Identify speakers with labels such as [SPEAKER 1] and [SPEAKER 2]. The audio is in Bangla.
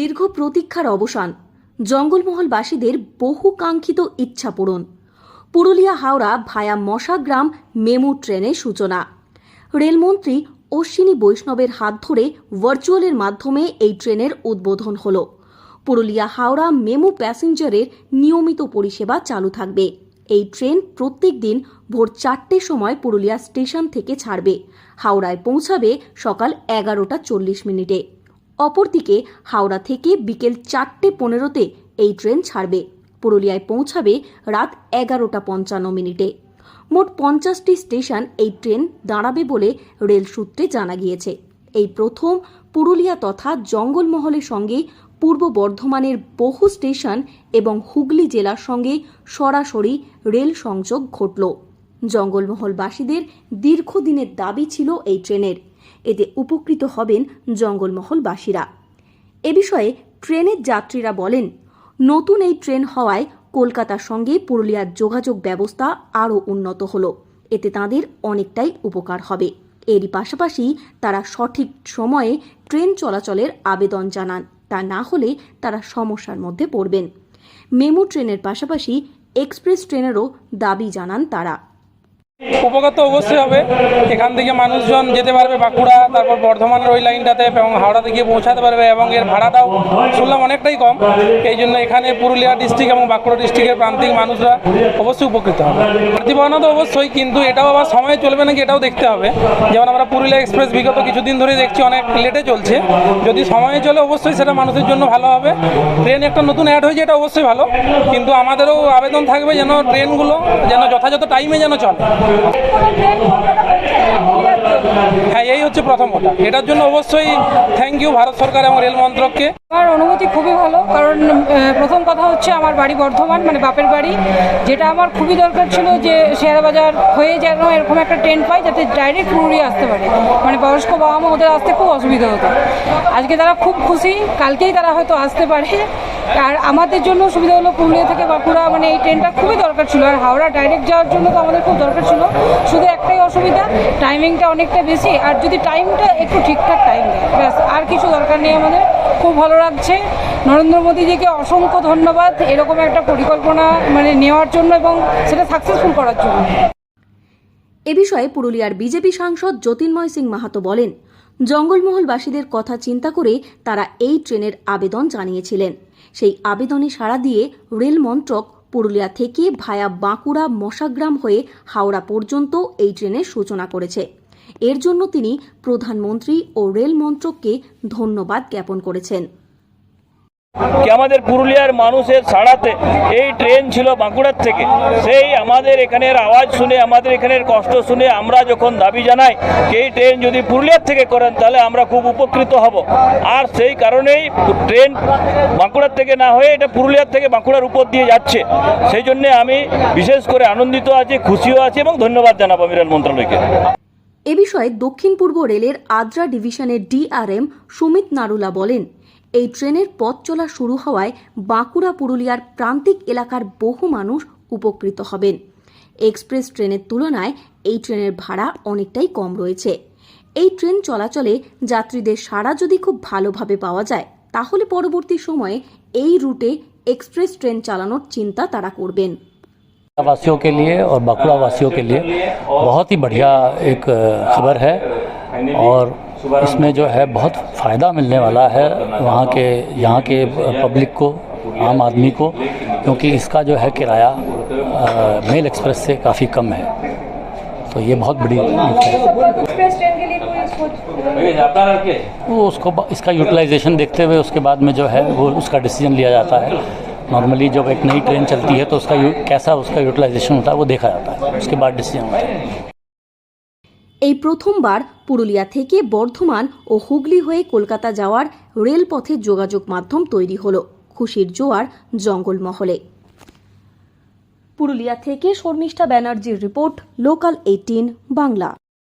[SPEAKER 1] দীর্ঘ প্রতীক্ষার অবসান। জঙ্গলমহলবাসীদের বহু কাঙ্ক্ষিত ইচ্ছা পূরণ। পুরুলিয়া হাওড়া ভায়া মশাগ্রাম মেমু ট্রেনের সূচনা। রেলমন্ত্রী অশ্বিনী বৈষ্ণবের হাত ধরে ভার্চুয়ালের মাধ্যমে এই ট্রেনের উদ্বোধন হল। পুরুলিয়া হাওড়া মেমু প্যাসেঞ্জারের নিয়মিত পরিষেবা চালু থাকবে। এই ট্রেন প্রত্যেক দিন ভোর চারটের সময় পুরুলিয়া স্টেশন থেকে ছাড়বে। হাওড়ায় পৌঁছাবে সকাল এগারোটা চল্লিশ মিনিটে। অপরদিকে হাওড়া থেকে বিকেল চারটে পনেরোতে এই ট্রেন ছাড়বে। পুরুলিয়ায় পৌঁছাবে রাত এগারোটা পঞ্চান্ন মিনিটে। মোট পঞ্চাশটি স্টেশন এই ট্রেন দাঁড়াবে বলে রেল সূত্রে জানা গিয়েছে। এই প্রথম পুরুলিয়া তথা জঙ্গলমহলের সঙ্গে পূর্ব বর্ধমানের বহু স্টেশন এবং হুগলি জেলার সঙ্গে সরাসরি রেল সংযোগ ঘটল। জঙ্গলমহলবাসীদের দীর্ঘদিনের দাবি ছিল এই ট্রেনের। এতে উপকৃত হবেন জঙ্গলমহলবাসীরা। এ বিষয়ে ট্রেনের যাত্রীরা বলেন, নতুন এই ট্রেন হওয়ায় কলকাতার সঙ্গে পুরুলিয়ার যোগাযোগ ব্যবস্থা আরও উন্নত হল। এতে তাদের অনেকটাই উপকার হবে। এরই পাশাপাশি তারা সঠিক সময়ে ট্রেন চলাচলের আবেদন জানান। তা না হলে তারা সমস্যার মধ্যে পড়বেন। মেমু ট্রেনের পাশাপাশি এক্সপ্রেস ট্রেনেরও দাবি জানান তারা।
[SPEAKER 2] উপকার তো অবশ্যই হবে। এখান থেকে মানুষজন যেতে পারবে বাঁকুড়া, তারপর বর্ধমানের ওই লাইনটাতে এবং হাওড়াতে গিয়ে পৌঁছাতে পারবে এবং এর ভাড়াটাও শুনলাম অনেকটাই কম। এই জন্য এখানে পুরুলিয়া ডিস্ট্রিক্ট এবং বাঁকুড়া ডিস্ট্রিক্টের প্রান্তিক মানুষরা অবশ্যই উপকৃত হবে। প্রতিপালনা তো অবশ্যই, কিন্তু এটাও আবার সময়ে চলবে নাকি এটাও দেখতে হবে। যেমন আমরা পুরুলিয়া এক্সপ্রেস বিগত কিছুদিন ধরে দেখছি অনেক লেটে চলছে। যদি সময়ে চলে অবশ্যই সেটা মানুষের জন্য ভালো হবে। ট্রেন একটা নতুন অ্যাড হয়েছে, এটা অবশ্যই ভালো। কিন্তু আমাদেরও আবেদন থাকবে যেন ট্রেনগুলো যেন যথাযথ টাইমে যেন চলে। হ্যাঁ এই হচ্ছে প্রথম কথা এটার জন্য অবশ্যই থ্যাংক ইউ ভারত সরকার এবং রেল মন্ত্রককে।
[SPEAKER 3] আমার অনুভূতি খুবই ভালো, কারণ প্রথম কথা হচ্ছে আমার বাড়ি বর্ধমান মানে বাপের বাড়ি। যেটা আমার খুবই দরকার ছিল যে শেয়ার বাজার হয়ে যেন এরকম একটা ট্রেন পাই, যাতে ডাইরেক্ট পুরুলিয়া আসতে পারে। মানে বয়স্ক বাবা মা ওদের আসতে খুব অসুবিধা হতো। আজকে তারা খুব খুশি, কালকেই তারা হয়তো আসতে পারে। আর আমাদের জন্য সুবিধা হলো পুরুলিয়া থেকে বাঁকুড়া মানে এই ট্রেনটা খুবই দরকার ছিল। আর হাওড়া ডাইরেক্ট যাওয়ার জন্য তো আমাদের খুব দরকার ছিল। শুধু একটাই অসুবিধা টাইমিংটা অনেকটা বেশি। আর যদি টাইমটা একটু ঠিকঠাক টাইম দেয়, ব্যাস, আর কিছু দরকার নেই আমাদের। খুব ভালো লাগছে। নরেন্দ্র মোদীজিকে অসংখ্য ধন্যবাদ এরকম একটা পরিকল্পনা মানে নেওয়ার জন্য এবং সেটা সাকসেসফুল করার জন্য।
[SPEAKER 1] এ বিষয়ে পুরুলিয়ার বিজেপি সাংসদ জ্যোতির্ময় সিং মাহাতো বলেন জঙ্গলমহলবাসীদের কথা চিন্তা করে তারা এই ট্রেনের আবেদন জানিয়েছিলেন। সেই আবেদনে সাড়া দিয়ে রেল মন্ত্রক পুরুলিয়া থেকে ভায়া বাঁকুড়া মশাগ্রাম হয়ে হাওড়া পর্যন্ত এই ট্রেনের সূচনা করেছে। এর জন্য তিনি প্রধানমন্ত্রী ও রেল মন্ত্রককে ধন্যবাদ জ্ঞাপন করেছেন।
[SPEAKER 4] কি আমাদের পুরুলিয়ার মানুষের সাড়াতে এই ট্রেন ছিল বাঁকুড়ার থেকে? সেই আমাদের এখানের আওয়াজ শুনে, আমাদের এখানের কষ্ট শুনে আমরা যখন দাবি জানাই এই ট্রেন যদি পুরুলিয়ার থেকে করেন, তাহলে আমরা খুব উপকৃত হব। আর সেই কারণেই ট্রেন বাঁকুড়ার থেকে না হয়ে এটা পুরুলিয়ার থেকে বাঁকুড়ার উপর দিয়ে যাচ্ছে। সেই জন্য আমি বিশেষ করে আনন্দিত আছি, খুশিও আছি এবং ধন্যবাদ জানাব আমি রেল মন্ত্রণালয়কে।
[SPEAKER 1] এ বিষয়ে দক্ষিণ পূর্ব রেলের আদ্রা ডিভিশনের ডিআরএম সুমিত নারুলা বলেন। এই ট্রেনের পথ চলা শুরু হওয়ায় বাঁকুড়া পুরুলিয়ার প্রান্তিক এলাকার বহু মানুষ উপকৃত হবেন এক্সপ্রেস ট্রেনের তুলনায় এই ট্রেনের ভাড়া অনেকটাই কম রয়েছে এই ট্রেন চলাচলে যাত্রীদের সাড়া যদি খুব ভালোভাবে পাওয়া যায় তাহলে পরবর্তী সময়ে এই রুটে এক্সপ্রেস ট্রেন চালানোর চিন্তা তারা করবেন
[SPEAKER 5] वासियों के लिए और बांकुड़ा वासियों के लिए बहुत ही बढ़िया एक अ, खबर है और इसमें जो है बहुत फ़ायदा मिलने वाला है वहाँ के यहाँ के पब्लिक को आम आदमी को क्योंकि इसका जो है किराया मेल एक्सप्रेस से काफ़ी कम है। तो ये बहुत बड़ी है। वो उसको इसका यूटिलाइजेशन देखते हुए उसके बाद में जो है वो उसका डिसीज़न लिया जाता है। नॉर्मली जब एक नई ट्रेन चलती है तो उसका कैसा उसका यूटिलाइजेशन होता है वो देखा जाता है। उसके बाद डिसीज़न होता है।
[SPEAKER 1] এই প্রথমবার পুরুলিয়া থেকে বর্ধমান ও হুগলি হয়ে কলকাতা যাওয়ার রেলপথে যোগাযোগ মাধ্যম তৈরি হল খুশির জোয়ার জঙ্গলমহলে। পুরুলিয়া থেকে শর্মিষ্ঠা ব্যানার্জির রিপোর্ট লোকাল এইটিন বাংলা।